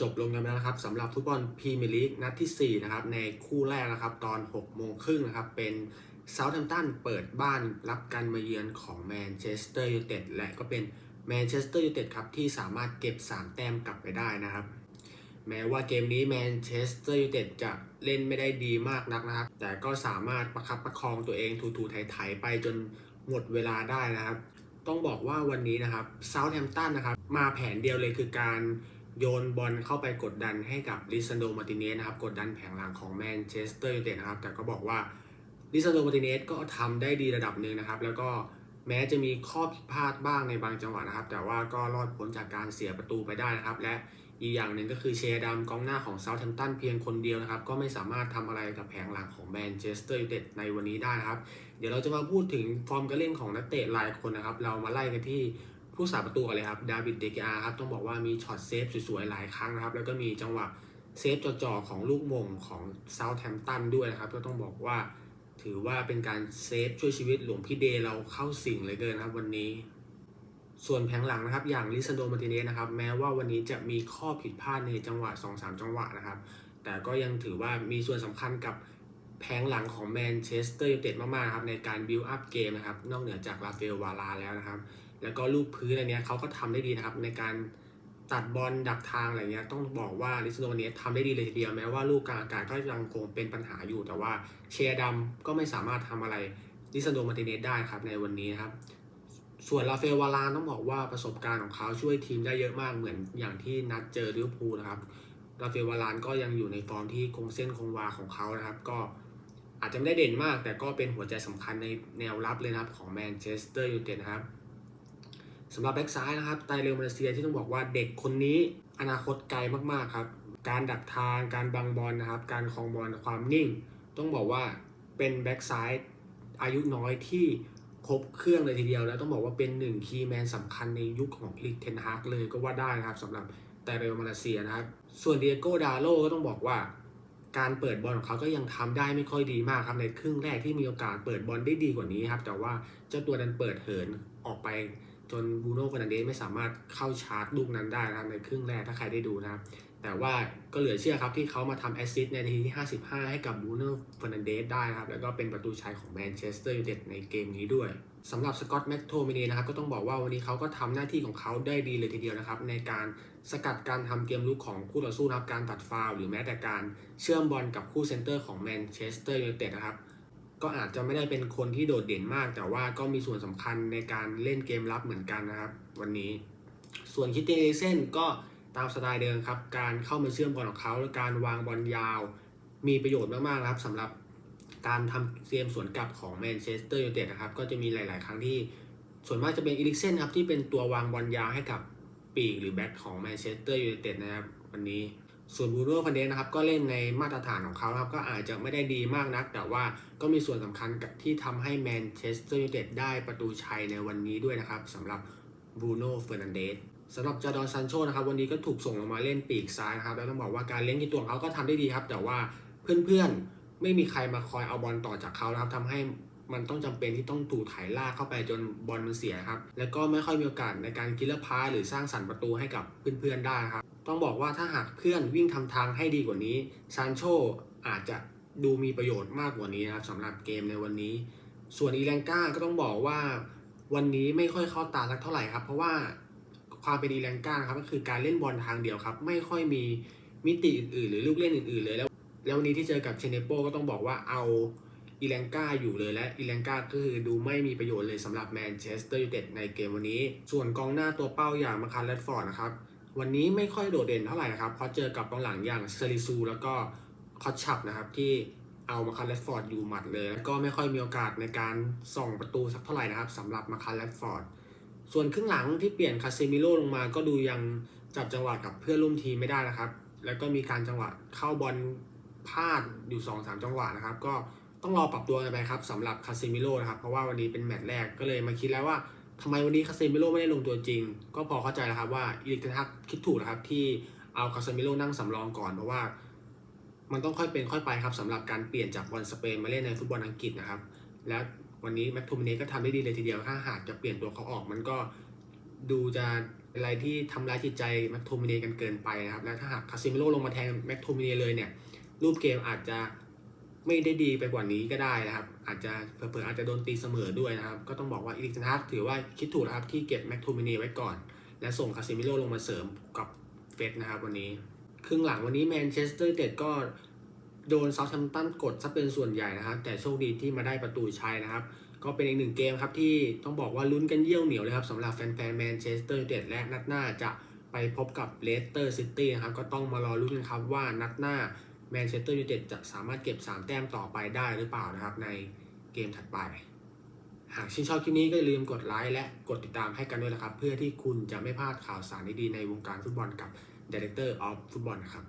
จบลงกันแล้วนะครับสำหรับฟุตบอลพรีเมียร์ลีกนัดที่ 4 นะครับ ในคู่แรกนะครับ ตอน 6 โมงครึ่งนะครับ เป็นเซาท์แฮมป์ตันเปิดบ้านรับการมาเยือนของแมนเชสเตอร์ยูไนเต็ดและก็เป็นแมนเชสเตอร์ยูไนเต็ดครับ ที่สามารถเก็บ 3 แต้มกลับไปได้นะครับ แม้ว่าเกมนี้แมนเชสเตอร์ยูไนเต็ดจะเล่นไม่ได้ดีมากนักนะครับ แต่ก็สามารถประคับประคองตัวเองถูๆไถๆไปจนหมดเวลาได้นะครับ ต้องบอกว่าวันนี้นะครับเซาท์แฮมป์ตันนะครับ มาแผนเดียวเลยคือการ โยนบอลเข้าไปกดดันให้กับลิซันโดมาร์ติเนสนะครับ กดดันแผงหลังของแมนเชสเตอร์ยูไนเต็ดนะครับ แต่ก็บอกว่าลิซันโดมาร์ติเนสก็ทำได้ดีระดับหนึ่งนะครับ แล้วก็แม้จะมีข้อผิดพลาดบ้างในบางจังหวะนะครับ แต่ว่าก็รอดพ้นจากการเสียประตูไปได้นะครับ และอีกอย่างหนึ่งก็คือเชียร์ดัมกองหน้าของเซาท์แฮมป์ตันเพียงคนเดียวนะครับ ก็ไม่สามารถทำอะไรกับแผงหลังของแมนเชสเตอร์ยูไนเต็ดในวันนี้ได้นะครับ เดี๋ยวเราจะมาพูดถึงฟอร์มการเล่นของนักเตะรายคนนะครับ เรามาไล่กันที่ ผู้สาประตูกันเลยครับดาวิดเดกอาครับต้องบอกว่ามีช็อตเซฟสวยๆหลายครั้งนะครับแล้วก็มีจังหวะเซฟจ่อๆของลูกมงของเซาท์แฮมป์ตันด้วยนะครับก็ต้องบอกว่าถือว่าเป็นการเซฟช่วยชีวิตหลวงพี่เดย์เราเข้าสิ่งเลยเกินนะครับวันนี้ ส่วนแผงหลังนะครับ อย่างลิซันโดมาติเนสนะครับ แม้ว่าวันนี้จะมีข้อผิดพลาดในจังหวะ 2-3 จังหวะนะครับ แต่ก็ยังถือว่ามีส่วนสำคัญกับแผงหลังของแมนเชสเตอร์ยูไนเต็ดมากๆครับในการบิลอัพเกมนะครับ นอกเหนือจากลาเฟลวาลาแล้วนะครับ แล้วก็ลูกพื้นอันเนี้ยเขาก็ทำได้ดีนะครับ ในการตัดบอลดักทางอะไรเงี้ยต้องบอกว่าลิซโนเนี้ทำได้ดีเลยทีเดียวแม้ว่าลูกกลางอากาศก็ยังคงเป็นปัญหาอยู่ แต่ว่าเชียร์ดำก็ไม่สามารถทำอะไรลิซโนมาติเนสได้ครับในวันนี้ครับส่วนลาเฟลวาลานต้องบอกว่าประสบการณ์ของเขาช่วยทีมได้เยอะมากเหมือนอย่างที่นัดเจอลิเวอร์พูลนะครับลาเฟลวาลานก็ยังอยู่ในฟอร์มที่คงเส้นคงวาของเขานะครับ ก็อาจจะไม่ได้เด่นมาก แต่ก็เป็นหัวใจสำคัญในแนวรับเลยนะครับของแมนเชสเตอร์ยูไนเต็ดนะครับ สำหรับแบ็กซ้ายนะครับไตเรลมาเลเซียที่ต้องบอกว่าเด็กคนนี้อนาคตไกลมากๆครับ การดักทางการบังบอลนะครับ การคลองบอลความนิ่ง ต้องบอกว่าเป็นแบ็กซ้ายอายุน้อยที่ครบเครื่องเลยทีเดียว แล้วต้องบอกว่าเป็นหนึ่งคีย์แมนสำคัญในยุคของลิกเทนฮากเลยก็ว่าได้นะครับสำหรับไตเรลมาเลเซียนะครับ ส่วนเดียโกดาโลก็ต้องบอกว่าการเปิดบอลของเขาก็ยังทำได้ไม่ค่อยดีมากครับในครึ่งแรกที่มีโอกาสเปิดบอลได้ดีกว่านี้ครับ แต่ว่าเจ้าตัวนั้นเปิดเหินออกไป จนบูโน่ฟนันเดสไม่สามารถเข้าชาร์จลูกนั้นได้นะในครึ่งแรกถ้าใครได้ดูนะครับ แต่ว่าก็เหลือเชื่อครับที่เขามาทำแอสซิสต์ในนาทีที่ 55 ให้กับบูโน่ฟนันเดสได้นะครับ แล้วก็เป็นประตูชัยของแมนเชสเตอร์ยูไนเต็ดในเกมนี้ด้วยสำหรับสกอตต์แม็กโทมินีนะครับก็ต้องบอกว่าวันนี้เขาก็ทำหน้าที่ของเขาได้ดีเลยทีเดียวนะครับ ในการสกัดการทำเกมลุกของคู่ต่อสู้นะครับการตัดฟาวหรือแม้แต่การเชื่อมบอลกับคู่เซนเตอร์ของแมนเชสเตอร์ยูไนเต็ดนะครับ ก็อาจจะไม่ได้เป็นคนที่โดดเด่นมาก แต่ว่าก็มีส่วนสำคัญในการเล่นเกมรับเหมือนกันนะครับ วันนี้ ส่วนคิตเตเอเซนก็ตามสไตล์เดิมครับ การเข้ามาเชื่อมบอลของเขาและการวางบอลยาว มีประโยชน์มากๆครับสำหรับการทำเกมสวนกลับของแมนเชสเตอร์ยูไนเต็ดนะครับ ก็จะมีหลาย ๆ ครั้งที่ ส่วนมากจะเป็นอีลิกเซนครับที่เป็นตัววางบอลยาวให้กับปีกหรือแบ็คของแมนเชสเตอร์ยูไนเต็ดนะครับ วันนี้ ส่วนบูโน่ฟันเดสนะครับก็เล่นในมาตรฐานของเขาครับก็อาจจะไม่ได้ดีมากนัก แต่ว่าก็มีส่วนสำคัญกับที่ทำให้แมนเชสเตอร์ยูไนเต็ดได้ประตูชัยในวันนี้ด้วยนะครับสำหรับบูโน่เฟอร์นันเดสสำหรับจาดอนซันโชนะครับวันนี้ก็ถูกส่งลงมาเล่นปีกซ้ายนะครับแล้วต้องบอกว่าการเล่นกีตัวเขาก็ทำได้ดีครับ แต่ว่าเพื่อนๆไม่มีใครมาคอยเอาบอลต่อจากเขานะครับทำให้มันต้องจำเป็นที่ต้องถูถ่ายลากเข้าไปจนบอลมันเสียครับ แล้วก็ไม่ค่อยมีโอกาสในการกิลเลอร์พาหรือสร้างสรรค์ประตูให้กับเพื่อนๆได้ครับ ต้องบอกว่าถ้าหากเพื่อนวิ่งทำทางให้ดีกว่านี้ซานโชอาจจะดูมีประโยชน์มากกว่านี้นะครับสำหรับเกมในวันนี้ ส่วนอีแลงก้าก็ต้องบอกว่าวันนี้ไม่ค่อยเข้าตาสักเท่าไหร่ครับ เพราะว่าความเป็นอีแลงก้านะครับก็คือการเล่นบอลทางเดียวครับ ไม่ค่อยมีมิติอื่นๆ หรือลูกเล่นอื่นๆเลยแล้ว แล้ววันนี้ที่เจอกับเชเนโปก็ต้องบอกว่าเอาอีแลงกาอยู่เลยและอีแลงกาก็คือดูไม่มีประโยชน์เลยสำหรับแมนเชสเตอร์ยูไนเต็ดในเกมวันนี้ ส่วนกองหน้าตัวเป้าอย่างมาคารเลตฟอร์ดนะครับ วันนี้ไม่ค่อยโดดเด่นเท่าไหร่นะครับเพราะเจอกับกองหลังอย่างเซริซูแล้วก็คอตชับนะครับที่เอามาคาร์เลตฟอร์ดอยู่หมัดเลย แล้วก็ไม่ค่อยมีโอกาสในการส่องประตูสักเท่าไหร่นะครับสำหรับมาคาร์เลตฟอร์ดส่วนครึ่งหลังที่เปลี่ยนคาเซมิโลลงมาก็ดูยังจับจังหวะกับเพื่อนร่วมทีมไม่ได้นะครับ แล้วก็มีการจังหวะเข้าบอลพลาดอยู่2อสจังหวะนะครับ ก็ต้องรอปรับตัวกันไปครับสำหรับคาเซมิโร่นะครับ เพราะว่าวันนี้เป็นแมตช์แรกก็เลยมาคิดแล้วว่า ทำไมวันนี้คาเซมิโร่ไม่ได้ลงตัวจริง ก็พอเข้าใจแล้วครับว่าอีลิกเทนฮักคิดถูกนะครับที่เอาคาเซมิโร่นั่งสำรองก่อนเพราะว่า มันต้องค่อยเป็นค่อยไปครับสำหรับการเปลี่ยนจากบอลสเปนมาเล่นในฟุตบอลอังกฤษนะครับ และวันนี้แม็กโทมิเนสก็ทำได้ดีเลยทีเดียวถ้าหากจะเปลี่ยนตัวเขาออกมันก็ดูจะเป็นอะไรที่ทำร้ายจิตใจแม็กโทมิเนกันเกินไปนะครับ และถ้าหากคาซิมิโร่ลงมาแทนแม็กโทมิเนเลยเนี่ย รูปเกมอาจจะ ไม่ได้ดีไปกว่านี้ก็ได้นะครับ อาจจะเผลอๆอาจจะโดนตีเสมอด้วยนะครับ ก็ต้องบอกว่าอีริกทนฮากถือว่าคิดถูกนะครับที่เก็บแม็กโทมิเนไว้ก่อน และส่งคาซิมิโร่ลงมาเสริมกับเฟสนะครับวันนี้ ครึ่งหลังวันนี้แมนเชสเตอร์เต็ดก็โดนเซาท์แฮมป์ตันกดซะเป็นส่วนใหญ่นะครับ แต่โชคดีที่มาได้ประตูชัยนะครับ ก็เป็นอีกหนึ่งเกมครับที่ต้องบอกว่าลุ้นกันเยี่ยวเหนียวเลยครับสำหรับแฟนๆแมนเชสเตอร์เต็ดและนัดหน้าจะไปพบกับเลสเตอร์ซิตี้นะครับก็ต้องมารอลุ้นกันครับว่านัดหน้า แมนเชสเตอร์ยูไนเต็ดจะสามารถเก็บ 3 แต้มต่อไปได้หรือเปล่านะครับ ในเกมถัดไป หากชื่นชอบคลิปนี้ก็อย่าลืมกดไลค์และกดติดตามให้กันด้วยนะครับ เพื่อที่คุณจะไม่พลาดข่าวสารดีๆในวงการฟุตบอลกับ Director of Football นะครับ